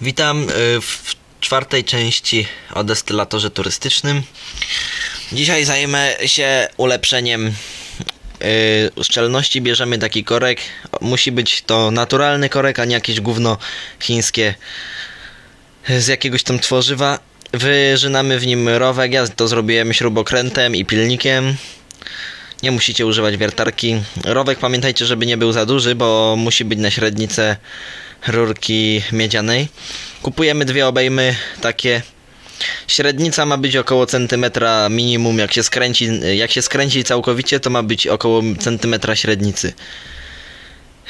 Witam y, w czwartej części o destylatorze turystycznym. Dzisiaj zajmę się ulepszeniem y, szczelności. Bierzemy taki korek. Musi być to naturalny korek, a nie jakieś gówno chińskie z jakiegoś tam tworzywa. Wyżynamy w nim rowek. Ja to zrobiłem śrubokrętem i pilnikiem. Nie musicie używać wiertarki. Rowek pamiętajcie, żeby nie był za duży, bo musi być na średnicę rurki miedzianej. Kupujemy dwie obejmy takie. Średnica ma być około centymetra minimum. Jak się skręci, jak się skręci całkowicie, to ma być około centymetra średnicy.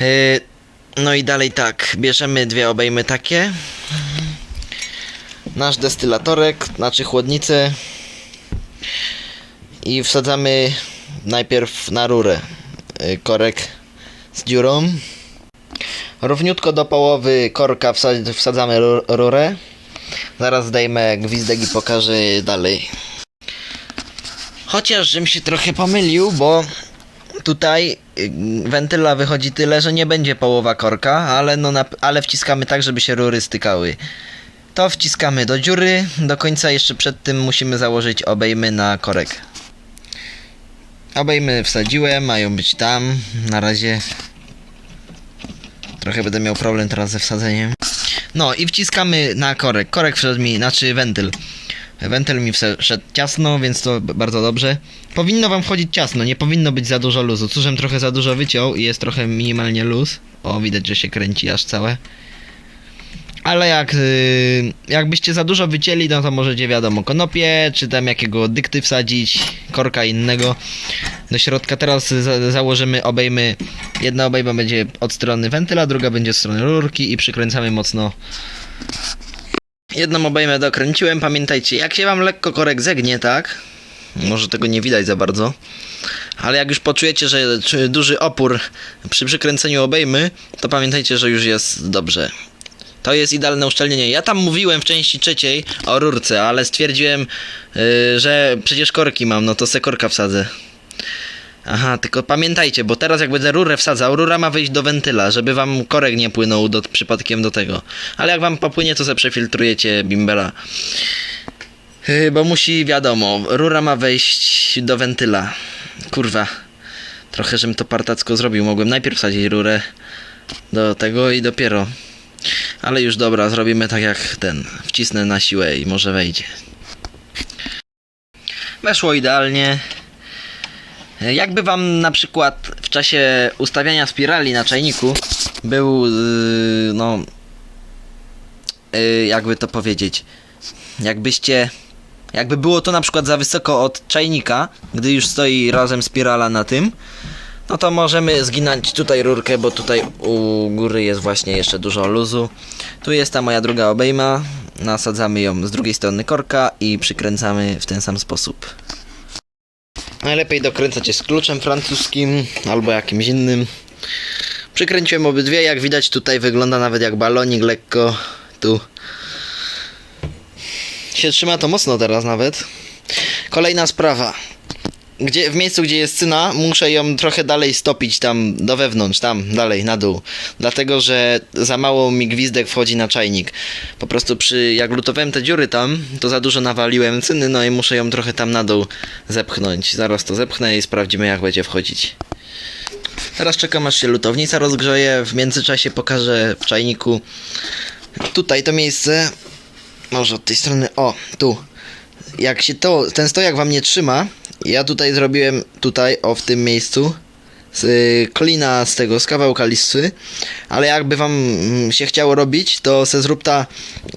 Yy, No i dalej tak, bierzemy dwie obejmy takie. Nasz destylatorek, znaczy chłodnicę. I wsadzamy najpierw na rurę y, korek z dziurą. Równiutko do połowy korka wsa- wsadzamy ru- rurę. Zaraz zdejmę gwizdek i pokażę dalej. Chociaż żem się trochę pomylił, bo tutaj y, wentyla wychodzi tyle, że nie będzie połowa korka, ale, no ale wciskamy tak, żeby się rury stykały. To wciskamy do dziury, do końca jeszcze przed tym musimy założyć obejmy na korek. Obejmy wsadziłem, mają być tam. Na razie trochę będę miał problem teraz ze wsadzeniem. No i wciskamy na korek. Korek wszedł mi, znaczy wentyl. Wentyl mi wszedł ciasno, więc to bardzo dobrze. Powinno wam wchodzić ciasno, nie powinno być za dużo luzu. Cóżem trochę za dużo wyciął i jest trochę minimalnie luz. O, widać, że się kręci aż całe. Ale jak y, jakbyście za dużo wycięli, no to możecie wiadomo konopie, czy tam jakiego dykty wsadzić, korka innego do środka. Teraz za, założymy obejmy. Jedna obejma będzie od strony wentyla, druga będzie od strony rurki i przykręcamy mocno. Jedną obejmę dokręciłem. Pamiętajcie, jak się wam lekko korek zegnie, tak? Może tego nie widać za bardzo. Ale jak już poczujecie, że duży opór przy przykręceniu obejmy, to pamiętajcie, że już jest dobrze. To jest idealne uszczelnienie. Ja tam mówiłem w części trzeciej o rurce, ale stwierdziłem, yy, że przecież korki mam, no to se korka wsadzę. Aha, tylko pamiętajcie, bo teraz jak będę rurę wsadzał, rura ma wyjść do wentyla, żeby wam korek nie płynął do, przypadkiem do tego. Ale jak wam popłynie, to se przefiltrujecie bimbera. Yy, bo musi, wiadomo, rura ma wejść do wentyla. Kurwa. Trochę, żebym to partacko zrobił. Mogłem najpierw wsadzić rurę do tego i dopiero. Ale już dobra, zrobimy tak jak ten. Wcisnę na siłę i może wejdzie. Weszło idealnie. Jakby wam na przykład w czasie ustawiania spirali na czajniku był, yy, no, yy, jakby to powiedzieć, jakbyście, jakby było to na przykład za wysoko od czajnika, gdy już stoi razem spirala na tym, no to możemy zginać tutaj rurkę, bo tutaj u góry jest właśnie jeszcze dużo luzu. Tu jest ta moja druga obejma. Nasadzamy ją z drugiej strony korka i przykręcamy w ten sam sposób. Najlepiej dokręcać jest kluczem francuskim albo jakimś innym. Przykręciłem obydwie, jak widać tutaj wygląda nawet jak balonik lekko. Tu się trzyma to mocno teraz nawet. Kolejna sprawa gdzie, w miejscu, gdzie jest cyna, muszę ją trochę dalej stopić tam do wewnątrz, tam dalej, na dół. Dlatego, że za mało mi gwizdek wchodzi na czajnik. Po prostu przy, jak lutowałem te dziury tam, to za dużo nawaliłem cyny, no i muszę ją trochę tam na dół zepchnąć. Zaraz to zepchnę i sprawdzimy jak będzie wchodzić. Teraz czekam aż się lutownica rozgrzeje, w międzyczasie pokażę w czajniku tutaj to miejsce. Może od tej strony, o, tu jak się to, ten stojak wam nie trzyma, ja tutaj zrobiłem, tutaj, o w tym miejscu, z y, klina z tego, z kawałka listwy, ale jakby wam mm, się chciało robić, to se zrób ta,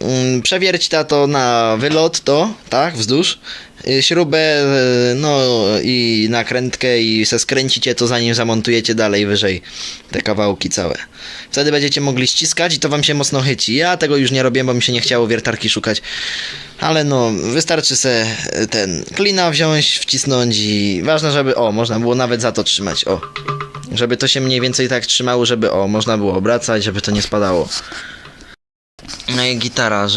mm, przewierć ta to na wylot, to, tak, wzdłuż, śrubę, y, no i nakrętkę i se skręcicie to zanim zamontujecie dalej wyżej te kawałki całe. Wtedy będziecie mogli ściskać i to wam się mocno chyci. Ja tego już nie robiłem, bo mi się nie chciało wiertarki szukać. Ale no, wystarczy se e, ten klina wziąć, wcisnąć i ważne, żeby, o, można było nawet za to trzymać, o. Żeby to się mniej więcej tak trzymało, żeby, o, można było obracać, żeby to nie spadało. No i gitara,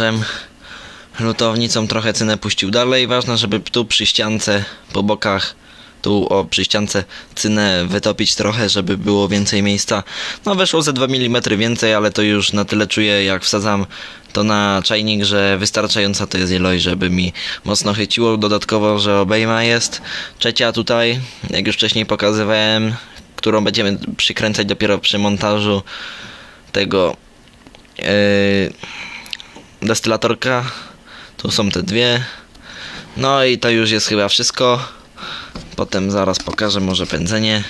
lutownicą trochę cynę puścił dalej. Ważne, żeby tu przy ściance, po bokach tu o przy ściance cynę wytopić trochę, żeby było więcej miejsca. No weszło ze 2 mm więcej, ale to już na tyle czuję jak wsadzam to na czajnik, że wystarczająca to jest ilość, żeby mi mocno chyciło. Dodatkowo, że obejma jest trzecia tutaj, jak już wcześniej pokazywałem, którą będziemy przykręcać dopiero przy montażu tego yy, destylatorka. Tu są te dwie. No i to już jest chyba wszystko. Potem zaraz pokażę może pędzenie.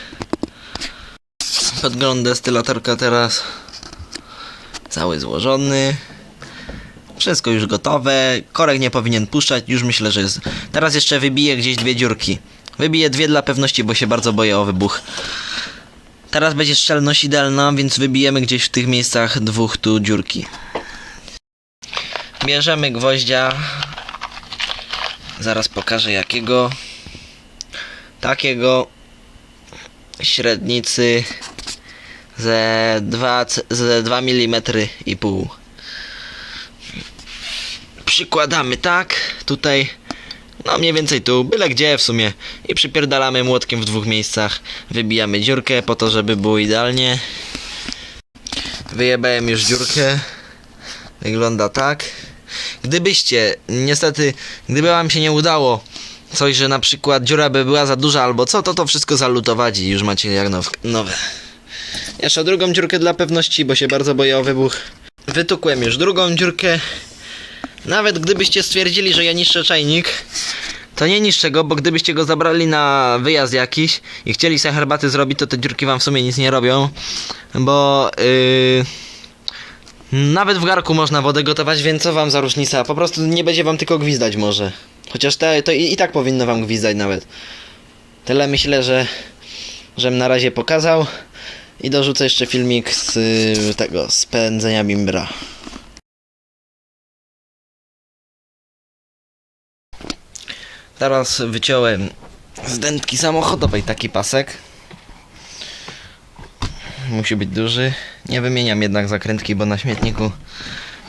Podgląd destylatorka teraz. Cały złożony. Wszystko już gotowe. Korek nie powinien puszczać. Już myślę, że jest. Teraz jeszcze wybiję gdzieś dwie dziurki. Wybiję dwie dla pewności, bo się bardzo boję o wybuch. Teraz będzie szczelność idealna, więc wybijemy gdzieś w tych miejscach dwóch tu dziurki. Bierzemy gwoździa. Zaraz pokażę jakiego. Takiego średnicy ze 2, c- ze 2 mm i pół. Przykładamy tak, tutaj, no mniej więcej tu, byle gdzie w sumie. I przypierdalamy młotkiem w dwóch miejscach. Wybijamy dziurkę po to, żeby było idealnie. Wyjebałem już dziurkę. Wygląda tak. Gdybyście, niestety, gdyby wam się nie udało coś, że na przykład dziura by była za duża albo co, to to wszystko zalutować i już macie jak now, nowe. Jeszcze drugą dziurkę dla pewności, bo się bardzo boję o wybuch. Wytukłem już drugą dziurkę. Nawet gdybyście stwierdzili, że ja niszczę czajnik, to nie niszczę go, bo gdybyście go zabrali na wyjazd jakiś i chcieli sobie herbaty zrobić, to te dziurki wam w sumie nic nie robią, bo yy, nawet w garku można wodę gotować, więc co wam za różnica? Po prostu nie będzie wam tylko gwizdać może. Chociaż te, to i, i tak powinno wam gwizdać nawet. Tyle myślę, że żem na razie pokazał i dorzucę jeszcze filmik z y, tego, z pędzenia bimbra. Teraz wyciąłem z dętki samochodowej taki pasek. Musi być duży. Nie wymieniam jednak zakrętki, bo na śmietniku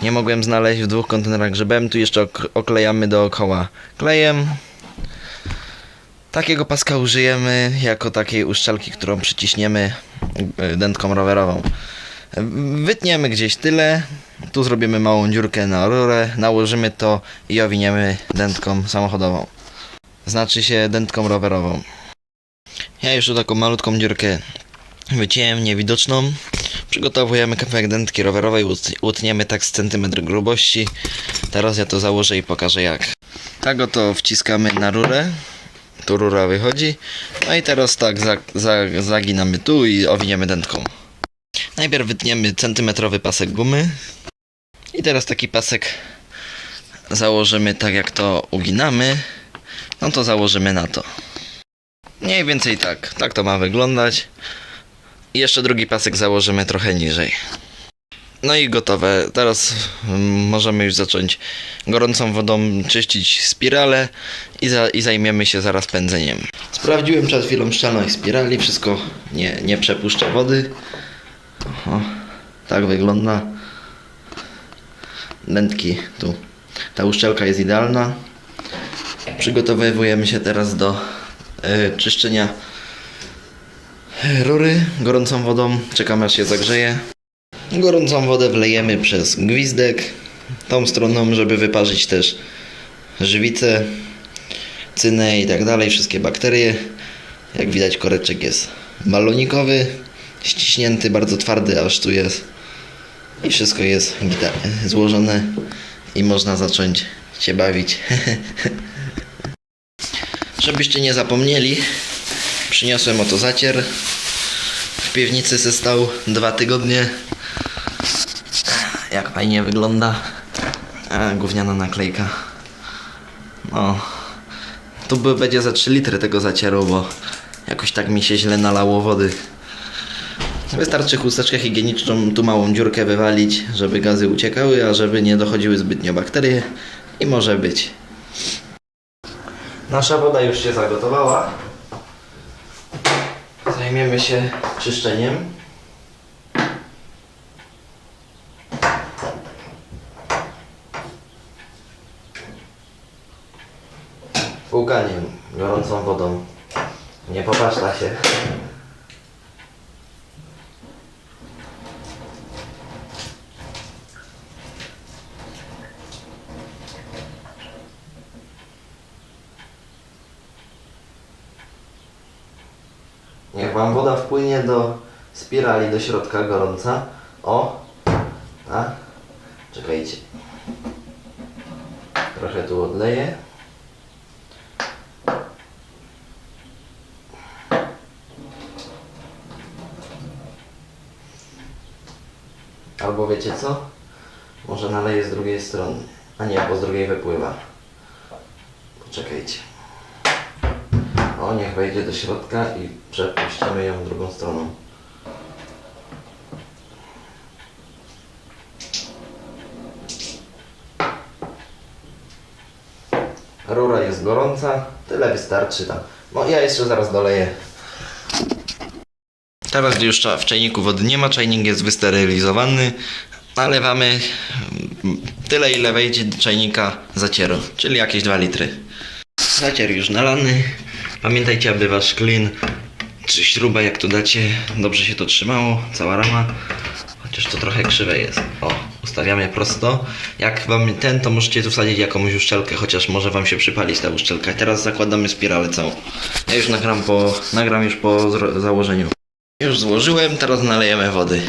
nie mogłem znaleźć w dwóch kontenerach grzebem. Tu jeszcze ok- oklejamy dookoła klejem. Takiego paska użyjemy jako takiej uszczelki, którą przyciśniemy y, dętką rowerową. Wytniemy gdzieś tyle. Tu zrobimy małą dziurkę na rurę, nałożymy to i owiniemy dętką samochodową. Znaczy się dętką rowerową. Ja tu taką malutką dziurkę wyciąłem, niewidoczną. Przygotowujemy kawałek dętki rowerowej, ut- utniemy tak z centymetr grubości. Teraz ja to założę i pokażę jak. Tak oto wciskamy na rurę. Tu rura wychodzi. No i teraz tak za, za, zaginamy tu i owiniemy dętką. Najpierw wytniemy centymetrowy pasek gumy. I teraz taki pasek założymy tak jak to uginamy. No to założymy na to. Mniej więcej tak. Tak to ma wyglądać. Jeszcze drugi pasek założymy trochę niżej. No i gotowe. Teraz mm, możemy już zacząć gorącą wodą czyścić spirale i, za, i zajmiemy się zaraz pędzeniem. Sprawdziłem przed chwilą szczelność spirali, wszystko nie, nie przepuszcza wody. O, tak wygląda. Dętki tu. Ta uszczelka jest idealna. Przygotowujemy się teraz do y, czyszczenia rury gorącą wodą. Czekamy aż się zagrzeje. Gorącą wodę wlejemy przez gwizdek tą stroną, żeby wyparzyć też żywicę, cynę i tak dalej, wszystkie bakterie. Jak widać koreczek jest balonikowy, ściśnięty, bardzo twardy, aż tu jest. I wszystko jest złożone i można zacząć się bawić. Żebyście nie zapomnieli, przyniosłem oto zacier. W piwnicy se stał dwa tygodnie. Jak fajnie wygląda. A, gówniana naklejka. No. Tu będzie za 3 litry tego zacieru, bo jakoś tak mi się źle nalało wody. Wystarczy chusteczkę higieniczną, tu małą dziurkę wywalić, żeby gazy uciekały, a żeby nie dochodziły zbytnio bakterie. I może być. Nasza woda już się zagotowała. Zajmiemy się czyszczeniem. Płukaniem gorącą wodą Nie popaszla się. Niech wam woda wpłynie do spirali do środka gorąca. O! Tak? Czekajcie. Trochę tu odleję. Albo wiecie co? Może naleję z drugiej strony. A nie, bo z drugiej wypływa. Poczekajcie. O, niech wejdzie do środka i przepuścimy ją drugą stroną. Rura jest gorąca, tyle wystarczy tam. No ja jeszcze zaraz doleję. Teraz gdy już w czajniku wody nie ma, czajnik jest wysterylizowany. Nalewamy tyle ile wejdzie do czajnika zacieru, czyli jakieś 2 litry. Zacier już nalany. Pamiętajcie, aby wasz klin czy śruba, jak tu dacie, dobrze się to trzymało, cała rama. Chociaż to trochę krzywe jest. O, ustawiamy prosto. Jak wam ten, to możecie tu wsadzić jakąś uszczelkę, chociaż może wam się przypalić ta uszczelka. Teraz zakładamy spiralę całą. Ja już nagram po, nagram już po założeniu. Już złożyłem, teraz nalejemy wody.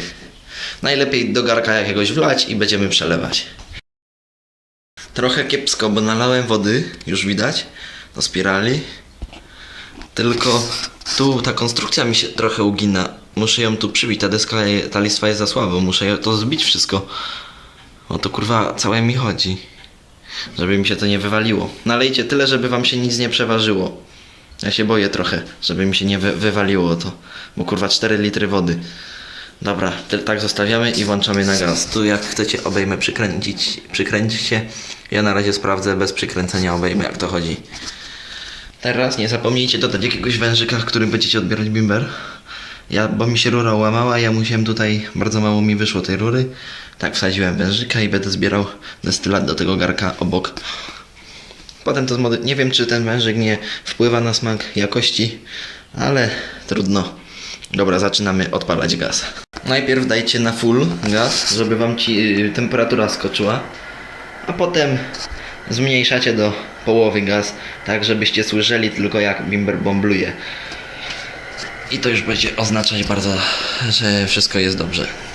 Najlepiej do garka jakiegoś wlać i będziemy przelewać. Trochę kiepsko, bo nalałem wody, już widać, do spirali. Tylko tu ta konstrukcja mi się trochę ugina. Muszę ją tu przybić, ta deska, ta listwa jest za słabo, muszę to zbić wszystko. O to kurwa całe mi chodzi. Żeby mi się to nie wywaliło. Nalejcie tyle, żeby wam się nic nie przeważyło. Ja się boję trochę, żeby mi się nie wy wywaliło to. Bo kurwa 4 litry wody. Dobra, tak zostawiamy i włączamy na gaz. Tu jak chcecie obejmę przykręcić, przykręćcie. Ja na razie sprawdzę bez przykręcenia obejmę jak to chodzi. Teraz nie zapomnijcie dodać jakiegoś wężyka, którym będziecie odbierać bimber. Ja, bo mi się rura łamała, ja musiałem tutaj, bardzo mało mi wyszło tej rury. Tak, wsadziłem wężyka i będę zbierał destylat do tego garka obok. Potem to zmody... Nie wiem, czy ten wężyk nie wpływa na smak jakości, ale trudno. Dobra, zaczynamy odpalać gaz. Najpierw dajcie na full gaz, żeby wam ci y, temperatura skoczyła, a potem zmniejszacie do połowy gaz, tak żebyście słyszeli tylko jak bimber bombluje. I to już będzie oznaczać bardzo, że wszystko jest dobrze.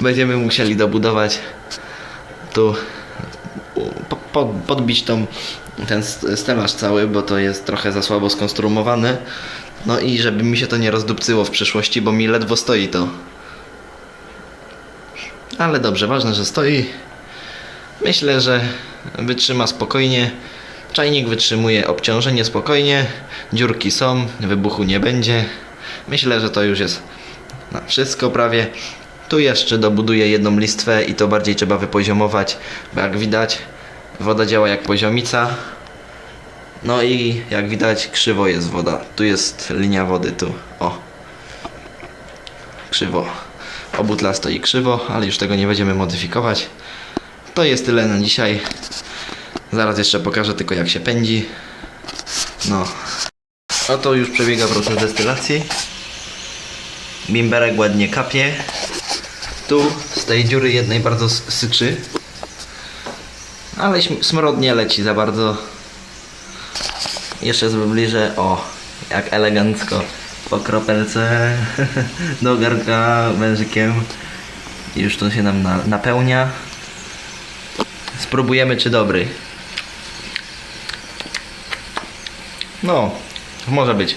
Będziemy musieli dobudować tu po, po, podbić tą, ten stelaż cały, bo to jest trochę za słabo skonstruowane. No i żeby mi się to nie rozdupcyło w przyszłości, bo mi ledwo stoi to. Ale dobrze, ważne, że stoi. Myślę, że wytrzyma spokojnie. Czajnik wytrzymuje obciążenie spokojnie. Dziurki są, wybuchu nie będzie. Myślę, że to już jest na wszystko prawie. Tu jeszcze dobuduję jedną listwę i to bardziej trzeba wypoziomować, bo jak widać woda działa jak poziomica. No i jak widać krzywo jest woda. Tu jest linia wody, tu. O. Krzywo. Obutla stoi krzywo, ale już tego nie będziemy modyfikować. To jest tyle na dzisiaj. Zaraz jeszcze pokażę tylko jak się pędzi. No. Oto już przebiega proces destylacji. Bimberek ładnie kapie. Tu z tej dziury jednej bardzo syczy. Ale smrod nie leci za bardzo. Jeszcze zbliżę. O, jak elegancko. Po kropelce do garka wężykiem. Już to się nam na, napełnia. Spróbujemy czy dobry. No, może być.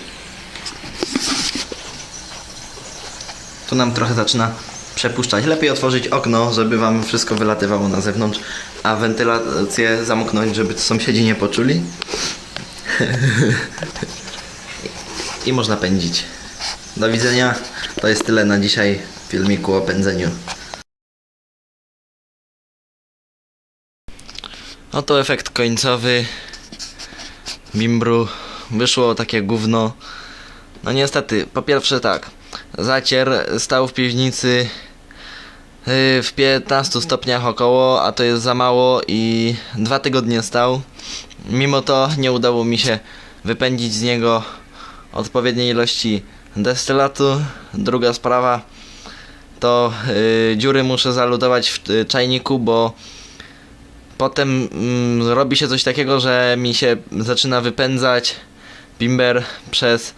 Tu nam trochę zaczyna przepuszczać. Lepiej otworzyć okno, żeby wam wszystko wylatywało na zewnątrz, a wentylację zamknąć, żeby sąsiedzi nie poczuli. I można pędzić. Do widzenia. To jest tyle na dzisiaj w filmiku o pędzeniu. Oto efekt końcowy Bimbru. Wyszło takie gówno. No niestety, po pierwsze tak. Zacier stał w piwnicy yy, w 15 stopniach około, a to jest za mało i dwa tygodnie stał. Mimo to nie udało mi się wypędzić z niego odpowiedniej ilości destylatu. Druga sprawa to yy, dziury muszę zalutować w y, czajniku, bo potem mm, robi się coś takiego, że mi się zaczyna wypędzać bimber przez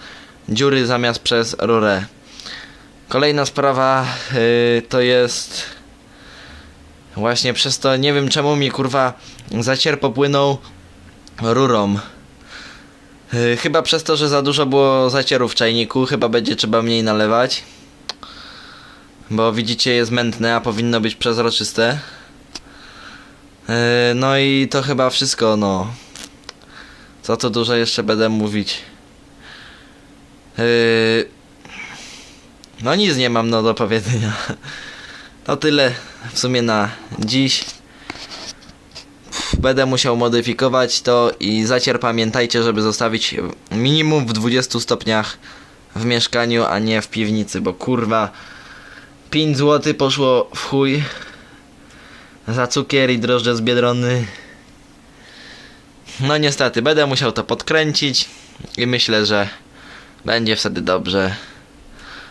dziury zamiast przez rurę. Kolejna sprawa yy, to jest właśnie przez to nie wiem czemu mi kurwa zacier popłynął rurą. Yy, chyba przez to, że za dużo było zacieru w czajniku, chyba będzie trzeba mniej nalewać. Bo widzicie jest mętne, a powinno być przezroczyste. Yy, no i to chyba wszystko, no. Co tu dużo jeszcze będę mówić. Yy, no nic nie mam no do powiedzenia. To tyle w sumie na dziś. Będę musiał modyfikować to i zacier pamiętajcie, żeby zostawić minimum w 20 stopniach w mieszkaniu, a nie w piwnicy, bo kurwa 5 zł poszło w chuj za cukier i drożdże z Biedrony. No niestety, będę musiał to podkręcić i myślę, że będzie wtedy dobrze.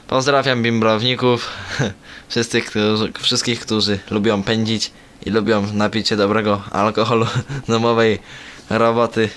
Pozdrawiam bimbrowników, wszystkich którzy, wszystkich, którzy lubią pędzić i lubią napić się dobrego alkoholu domowej roboty.